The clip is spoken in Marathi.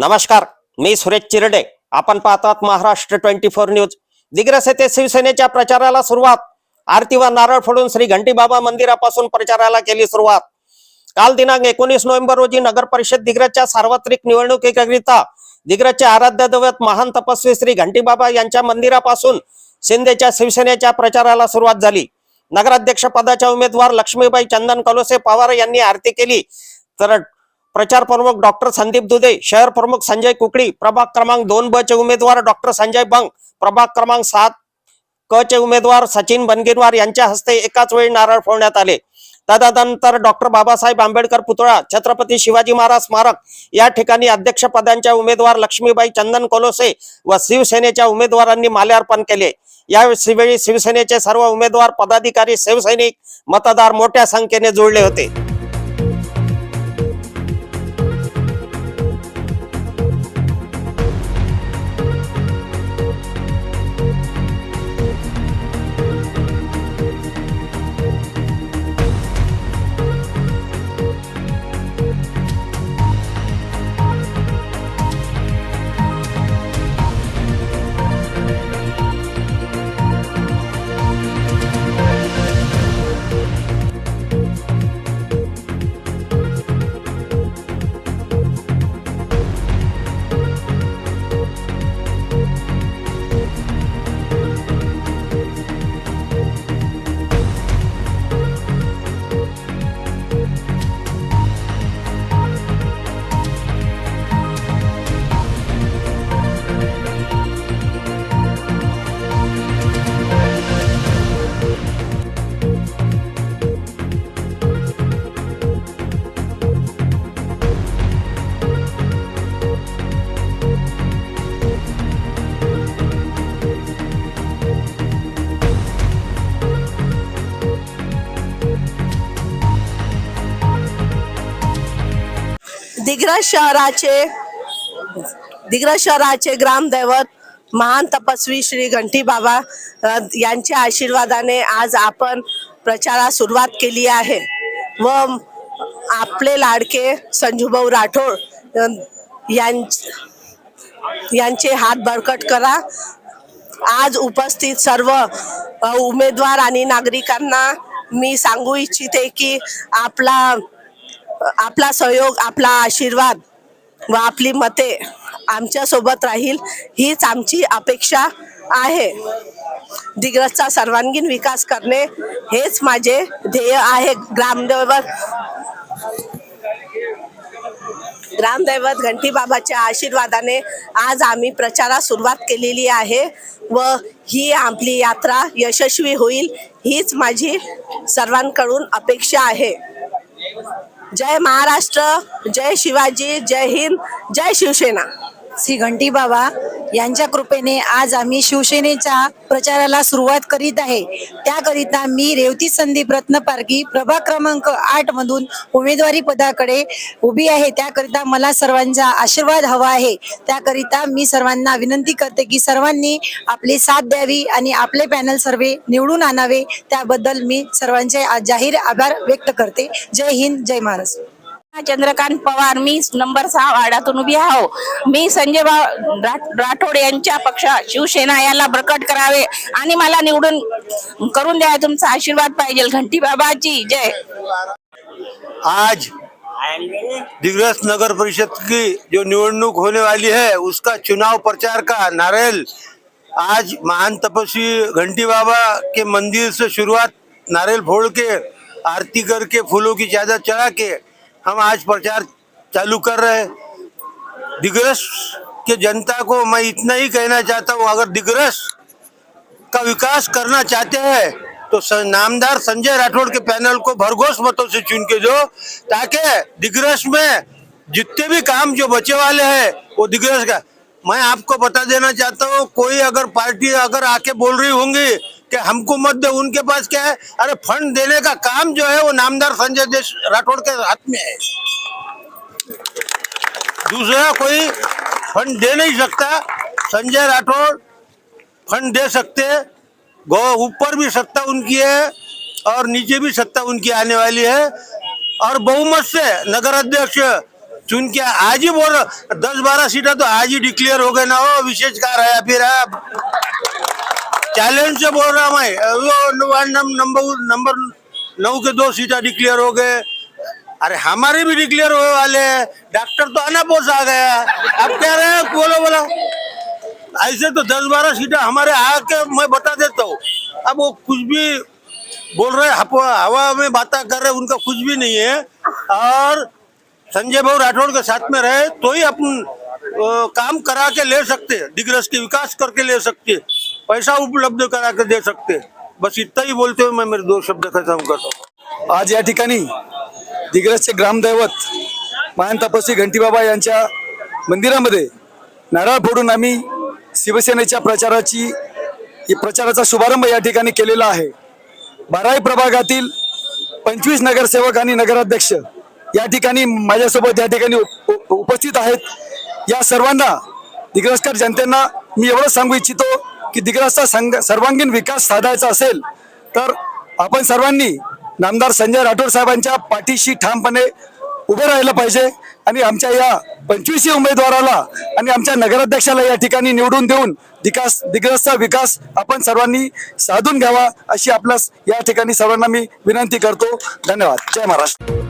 नमस्कार मी सुरेश चिरडे. आपण पाहतात Maharashtra twenty four news. Digras येथे शिवसेनेच्या प्रचाराला सुरुवात. आरती व नारळ फोडून श्री घंटीबाबा मंदिरापासून प्रचाराला केली सुरुवात. काल दिनांक एकोणीस नोव्हेंबर रोजी नगर परिषद दिग्रजच्या सार्वत्रिक निवडणुकीकरिता दिग्रजचे आराध्य दैवत महान तपस्वी श्री घंटीबाबा यांच्या मंदिरापासून शिंदेच्या शिवसेनेच्या प्रचाराला सुरुवात झाली. नगराध्यक्ष पदाच्या उमेदवार लक्ष्मीबाई चंदन कलोसे पवार यांनी आरती केली. तर प्रचार प्रमुख डॉक्टर संदीप दुधे शहर प्रमुख संजय कुकडी प्रभाग क्रमांक दोन ब चे उमेदवार डॉक्टर संजय बंग प्रभाग क्रमांक सात क चे उमेदवार सचिन बनगिरवार यांच्या हस्ते एकाच वेळी नारळ फोडण्यात आले. तदनंतर डॉक्टर बाबासाहेब आंबेडकर पुतळा छत्रपती शिवाजी महाराज स्मारक या ठिकाणी अध्यक्ष पदांच्या उमेदवार लक्ष्मीबाई चंदन कोलोसे व शिवसेनेच्या उमेदवारांनी माल्यार्पण केले. यावेळी शिवसेनेचे सर्व उमेदवार पदाधिकारी शिवसैनिक मतदार मोठ्या संख्येने जुळले होते. दिग्रज शहराचे दिग्रस शहराचे ग्रामदैवत महान तपस्वी श्री घंटी बाबा यांच्या आशीर्वादाने आज आपण प्रचारास सुरुवात केली आहे. व आपले लाडके संजूभाऊ राठोड यांचे हात बळकट करा. आज उपस्थित सर्व उमेदवार आणि नागरिकांना मी सांगू इच्छिते की आपला आपला सहयोग आपला आशीर्वाद व आपली मते आमच्यासोबत राहील हीच आमची अपेक्षा आहे. दिग्रजचा सर्वांगीण विकास करणे हेच माझे ध्येय आहे. ग्रामदैवत ग्रामदैवत घंटी बाबाच्या आशीर्वादाने आज आम्ही प्रचारास सुरुवात केलेली आहे व ही आपली यात्रा यशस्वी होईल हीच माझी सर्वांकडून अपेक्षा आहे. जय महाराष्ट्र जय शिवाजी जय हिंद जय शिवसेना. श्री घंटी बाबा यांच्या कृपेने आज आम्ही शिवसेनेच्या प्रचाराला सुरुवात करीत आहे. त्याकरिता मी रेवती संदीप रत्नपारगी प्रभाग क्रमांक आठ मधून उमेदवारी पदाकडे उभी आहे. त्याकरिता मला सर्वांचा आशीर्वाद हवा आहे. त्याकरिता मी सर्वांना विनंती करते की सर्वांनी आपली साथ द्यावी आणि आपले पॅनल सर्वे निवडून आणावे. त्याबद्दल मी सर्वांचे आज जाहीर आभार व्यक्त करते. जय हिंद जय महाराष्ट्र. चंद्रकांत पवार मी नंबर सहा वार्डातून उभी आहो. मी संजय राठोड यांच्या पक्ष शिवसेना याला बळकट करावे आणि मला निवडून करून द्या तुमचा आशीर्वाद पाहिजे. घंटी बाबाची जय. आज दिग्रस नगर परिषद की जो निवडणूक होने वाली है उसका चुनाव प्रचार का नारियल आज महान तपस्वी घंटी बाबा के मंदिर से शुरुआत नारियल फोड़ के आरती करके फूलों की चादर चढ़ा के हम आज प्रचार चालू कर रहे हैं। दिग्रस के जनता को मैं इतना ही कहना चाहता हूँ, अगर दिग्रस का विकास करना चाहते हैं तो नामदार संजय राठौड़ के पैनल को भरघोस मतों से चुन के दो ताकि दिग्रस में जितने भी काम जो बचे वाले हैं, वो दिग्रस का। मैं आपको बता देना चाहता हूँ, कोई अगर पार्टी अगर आके बोल रही होंगी कि हमको मत दे, उनके पास क्या है? अरे फंड देने का काम जो है वो नामदार संजय देश राठौड़ के हाथ में है। दूसरा, कोई फंड दे नहीं सकता। संजय राठौड़ फंड दे सकते ऊपर भी सत्ता उनकी है और नीचे भी सत्ता उनकी आने वाली है। और बहुमत से नगर अध्यक्ष चुन के आज ही बोल दस बारह सीटें तो आज ही डिक्लेयर हो गए ना हो, विशेष कार है फिर आप चैलेंज से बोल रहा मैं। वो नंबर नंबर नौ के दो सीटा डिक्लेयर हो गए। अरे हमारे भी डिक्लेयर होने वाले हैं। डॉक्टर तो आना पोस आ गया। अब कह रहे हैं, बोलो बोलो। ऐसे तो दस बारह सीटा हमारे आके मैं बता देता हूँ। अब वो कुछ भी बोल रहे हैं हवा में बातें कर रहे हैं, उनका कुछ भी नहीं है। और संजय भाऊ राठौड़ के साथ में रहे तो ही अपन काम करा के ले सकते हैं। दिग्रस के विकास करके ले सकते हैं। पैसा उपलब्ध करा के दे सकते। बस इतना ही बोलते हुए मैं मेरे दो शब्द खत्म करता हूँ। आज या ठिकाणी दिग्रसचे ग्रामदैवत महान तपस्वी घंटीबाबा यांच्या मंदिरामध्ये नारळ फोडून आम्ही शिवसेनेच्या प्रचाराची प्रचाराचा शुभारंभ या ठिकाणी केलेला आहे. बाराही प्रभागातील पंचवीस नगरसेवक आणि नगराध्यक्ष या ठिकाणी माझ्यासोबत या ठिकाणी उपस्थित आहेत. या सर्वांना दिग्रसकर जनतेना मी एवढंच सांगू इच्छितो की दिग्रसचा संग सर्वांगीण विकास साधायचा असेल तर आपण सर्वांनी नामदार संजय राठोड साहेबांच्या पाठीशी ठामपणे उभं राहिलं पाहिजे आणि आमच्या या पंचवीसशे उमेदवाराला आणि आमच्या नगराध्यक्षाला या ठिकाणी निवडून देऊन विकास दिग्रसचा विकास आपण सर्वांनी साधून घ्यावा अशी आपल्यास या ठिकाणी सर्वांना मी विनंती करतो. धन्यवाद. जय महाराष्ट्र.